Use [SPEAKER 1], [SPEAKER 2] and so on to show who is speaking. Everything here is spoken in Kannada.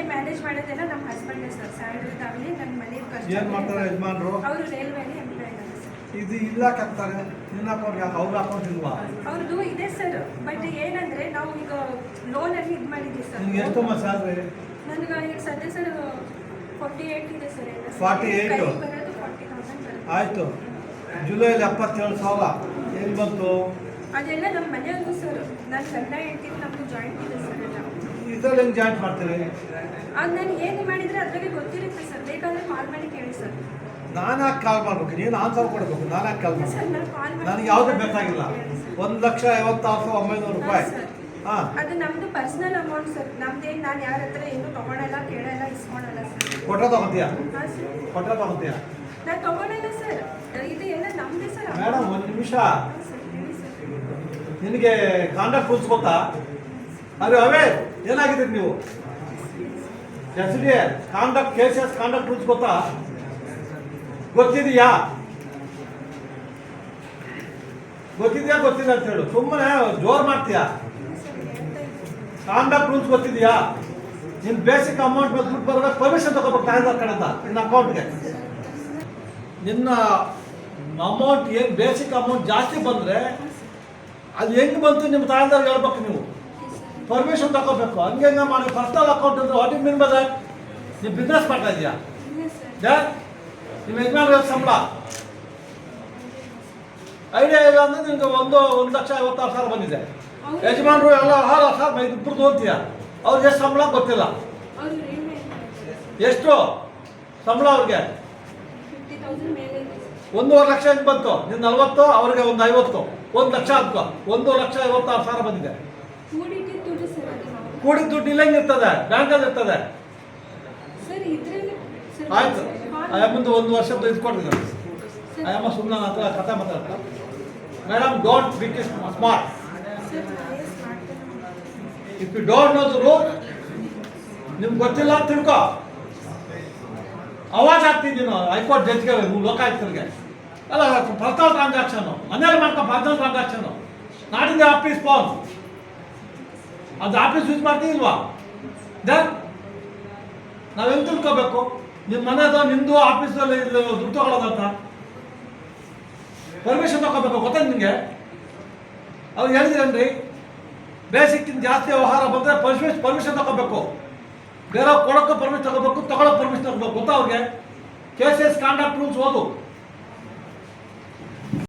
[SPEAKER 1] ಮನೆ ಮ್ಯಾನೇಜ್ ಮಾಡೋದೆಲ್ಲ ನಮ್ಮ ಹಸ್ಬೆಂಡ್ ಸರ್ ಸ್ಯಾಲ್ರಿ ಆಗಲಿ ನನ್ನ ಮನೆ
[SPEAKER 2] ಏನ್ ಮಾಡ್ತಾರೆ ಯಜಮಾನರು?
[SPEAKER 1] ಅವರು ರೈಲ್ವೆಲಿ ಎಂಪ್ಲಾಯ್
[SPEAKER 2] ಇದು ಇಲ್ಲ ಹಾಕ್ತಾರೆ ನಿನ್ನ ಅಕೌಂಟ್ ಯಾಕೆ ಅವ್ರ ಅಕೌಂಟ್ ಇಲ್ವಾ?
[SPEAKER 1] ಅವ್ರದ್ದು ಇದೆ ಸರ್ ಬಟ್ ಏನಂದ್ರೆ ನಾವು ಈಗ ಲೋನ್ ಅಲ್ಲಿ ಇದು ಮಾಡಿದ್ವಿ ಸರ್
[SPEAKER 2] ನಿಮ್ಗೆ ಎಷ್ಟಮ್ಮ ಸ್ಯಾಲ್ರಿ
[SPEAKER 1] ನನಗೆ ಈಗ ಸದ್ಯ ಸರ್ ಫಾರ್ಟಿ ಏಯ್ಟ್ ಇದೆ ಸರ್
[SPEAKER 2] 48?
[SPEAKER 1] ಕೈಗೆ ಬರೋದು ಫಾರ್ಟಿ ತೌಸಂಡ್
[SPEAKER 2] ಆಯಿತು. ಜುಲೈಲಿ ಎಪ್ಪತ್ತೇಳು ಸಾವಿರ. ಏನು ಬಂತು?
[SPEAKER 1] ಅದೆಲ್ಲ ನಮ್ಮ ಮನೆಯವ್ರಿಗೂ ಸರ್ ನನ್ನ ಗಂಡ ಹೆಂಡ್ತಿಗೆ ನಮ್ದು ಜಾಯಿಂಟ್ ಇದೆ ಸರ್ ಎಲ್ಲ
[SPEAKER 2] ಇದ್ರಲ್ಲಿ ಹೆಂಗೆ ಜಾಯಿಂಟ್ ಮಾಡ್ತೀರಿ?
[SPEAKER 1] ಅದು ನಾನು ಏನು ಮಾಡಿದ್ರೆ ಅದ್ರಾಗೆ ಗೊತ್ತಿರುತ್ತೆ ಸರ್. ಬೇಕಾದ್ರೆ ಕಾಲ್ ಮಾಡಿ ಕೇಳಿ ಸರ್.
[SPEAKER 2] ನಾನು ಯಾಕೆ ಕಾಲ್ ಮಾಡ್ಬೇಕು? ನೀನು ಆನ್ಸರ್ ಕೊಡಬೇಕು. ನಾನು ಯಾಕೆ ಕಾಲ್
[SPEAKER 1] ಸರ್
[SPEAKER 2] ಮಾಡ್ಬೇಕು
[SPEAKER 1] ನಾನು ಕಾಲ್ ಮಾಡಿ
[SPEAKER 2] ನನಗೆ ಯಾವುದೂ ಬೇಕಾಗಿಲ್ಲ. ಒಂದು ಲಕ್ಷ ಐವತ್ತಾರು ಸಾವಿರ ಒಂಬೈನೂರು ರೂಪಾಯಿ. ಹಾಂ.
[SPEAKER 1] ಅದು ನಮ್ದು ಪರ್ಸನಲ್ ಅಮೌಂಟ್ ಸರ್. ನಮ್ದೇನು ನಾನು ಯಾರ ಹತ್ರ ಏನು ತಗೊಳಲ್ಲ ಕೇಳಲ್ಲ ಇಸ್ಕೊಳಲ್ಲ ಸರ್.
[SPEAKER 2] ಕೊಟ್ಟ ತಗೋತೀಯ?
[SPEAKER 1] ಹಾಂ ಸರ್.
[SPEAKER 2] ಕೊಟ್ಟ ತಗೋತೀಯ?
[SPEAKER 1] ನಾನು ತಗೊಳಲ್ಲ ಸರ್. ಇದು ಎಲ್ಲ ನಮ್ದೇ ಸರ್
[SPEAKER 2] ಮೇಡಮ್ ಒಂದು ನಿಮಿಷ.
[SPEAKER 1] ಹೇಳಿ ಸರ್.
[SPEAKER 2] ನಿನಗೆ ಕಾಂಡಕ್ಟ್ ರೂಲ್ಸ್ ಗೊತ್ತಾ? ಅರೆ ಅವೇ ಏನಾಗಿದ್ದೀರಿ ನೀವು? S D conduct cases conduct rules ಗೊತ್ತಾ? ಗೊತ್ತಿದೆಯಾ? ಗೊತ್ತಿದೆಯಾ ಗೊತ್ತಿದೆ ಅಂತ ಹೇಳು. ಸುಮ್ಮನೆ ಜೋರು ಮಾಡ್ತೀಯಾ? ಕಾಂಡಕ್ಟ್ ರೂಲ್ಸ್ ಗೊತ್ತಿದೆಯಾ? ನಿನ್ ಬೇಸಿಕ್ ಅಮೌಂಟ್ ಮೇಲೆ ದುಡ್ಡು ಬರಬೇಕು ಪರ್ಮಿಷನ್ ತಗೋಬೇಕು ತಾಯಿದಾರ ಕಡೆಯಿಂದ ನಿನ್ನ ಅಕೌಂಟ್ಗೆ ನಿನ್ನ ಅಮೌಂಟ್ ಏನು ಬೇಸಿಕ್ ಅಮೌಂಟ್ ಜಾಸ್ತಿ ಬಂದರೆ, ಅದು ಹೆಂಗೆ ಬಂತು ನಿಮ್ಮ ತಾಯಿದಾರ ಹೇಳ್ಬೇಕು ನೀವು? ಪರ್ಮಿಷನ್ ತಗೋಬೇಕು. ಹಂಗೆ ಹಂಗೆ ಮಾಡಿ ಪರ್ಸನಲ್ ಅಕೌಂಟ್ ಅಂದ್ರೆ ವಾಟ್ ಮೀನ್ ಬದ ನೀವು ಬಿಸ್ನೆಸ್ ಮಾಡ್ತಾ ಇದೀಯಾ ನಿಮ್ಮ ಯಜಮಾನ್ರ ಸಂಬಳ? ಐಡಿಯಾ ಇಲ್ಲ ಅಂದ್ರೆ ನಿಮ್ಗೆ ಒಂದು ಒಂದು ಲಕ್ಷ ಐವತ್ತಾರು ಸಾವಿರ ಬಂದಿದೆ. ಯಜಮಾನರು ಎಲ್ಲ ಸಾವಿರ ಸರ್ ಇಬ್ಬರು ತೋತೀಯ ಅವ್ರಿಗೆ ಎಷ್ಟು ಸಂಬಳ ಗೊತ್ತಿಲ್ಲ. ಎಷ್ಟು? ಸಂಬಳ ಅವ್ರಿಗೆ? ಒಂದೂವರೆ ಲಕ್ಷ ಹೆಂಗೆ ಬಂತು? ನಿನ್ನ ನಲ್ವತ್ತು ಅವ್ರಿಗೆ ಒಂದು ಐವತ್ತು. ಒಂದು ಲಕ್ಷ ಹತ್ತು. ಒಂದು ಲಕ್ಷ ಐವತ್ತಾರು ಸಾವಿರ ಬಂದಿದೆ. ಕೂಡಿದ ದುಡ್ಡು ಇಲ್ಲ ಇರ್ತದೆ. ಬ್ಯಾಂಕಲ್ಲಿ
[SPEAKER 1] ಸರ್
[SPEAKER 2] ಆಯ್ತು. ಮುಂದೆ ಒಂದು ವರ್ಷದ್ದು ಇದು
[SPEAKER 1] ಸರ್,
[SPEAKER 2] ಅಯ್ಯಮ್ಮ ಸುಮ್ಮನೆ ನನ್ನ ಹತ್ರ ಕಥೆ ಮಾತಾಡ್ತಾ. Madam don't big
[SPEAKER 1] is smart
[SPEAKER 2] if you don't know the rule ನಿಮ್ಗೆ ಗೊತ್ತಿಲ್ಲ ಅಂತ ತಿಳ್ಕೊ. ಅವಾಜ್ ಹಾಕ್ತಿದ್ದೀನಿ ನಾನು. ಹೈಕೋರ್ಟ್ ಜಡ್ಜ್ಗೆ ಲೋಕಾಯುಕ್ತರಿಗೆ. ಅಲ್ಲ ಪರ್ಸನಲ್ ಟ್ರಾನ್ಸಾಕ್ಷನು ಮನೇಲಿ ಮಾಡ್ಕೊ personal transaction the office phone ಅದು ಆಫೀಸ್ ಯೂಸ್ ಮಾಡ್ತೀವಿ ಇಲ್ವಾ? ದೆನ್ ನಾವು ತಿಳ್ಕೋಬೇಕು? ನಿಮ್ಮ ಮನೆದು ನಿಂದು ಆಫೀಸಲ್ಲಿ ದುಡ್ಡು ತಗೊಳ್ಳೋದಂತ ಪರ್ಮಿಷನ್ ತಗೋಬೇಕು, ಗೊತ್ತಾ ನಿಮಗೆ? ಅವ್ರು ಹೇಳಿದ್ರೇನ್ರಿ? ಬೇಸಿಕ್ಕಿಂತ ಜಾಸ್ತಿ ವ್ಯವಹಾರ ಬಂದರೆ ಪರ್ಮಿಷನ್ ಪರ್ಮಿಷನ್ ತಗೋಬೇಕು. ಬೇರೆ ಕೊಡೋಕ್ಕೂ ಪರ್ಮಿಷನ್ ತಗೋಬೇಕು, ತಗೊಳಕ್ಕೆ ಪರ್ಮಿಷನ್ ತಗೋಬೇಕು, ಗೊತ್ತಾ ಅವ್ರಿಗೆ? ಕೇಸಸ್ ಕಾಂಡಕ್ಟ್ ರೂಲ್ಸ್ ಓದು.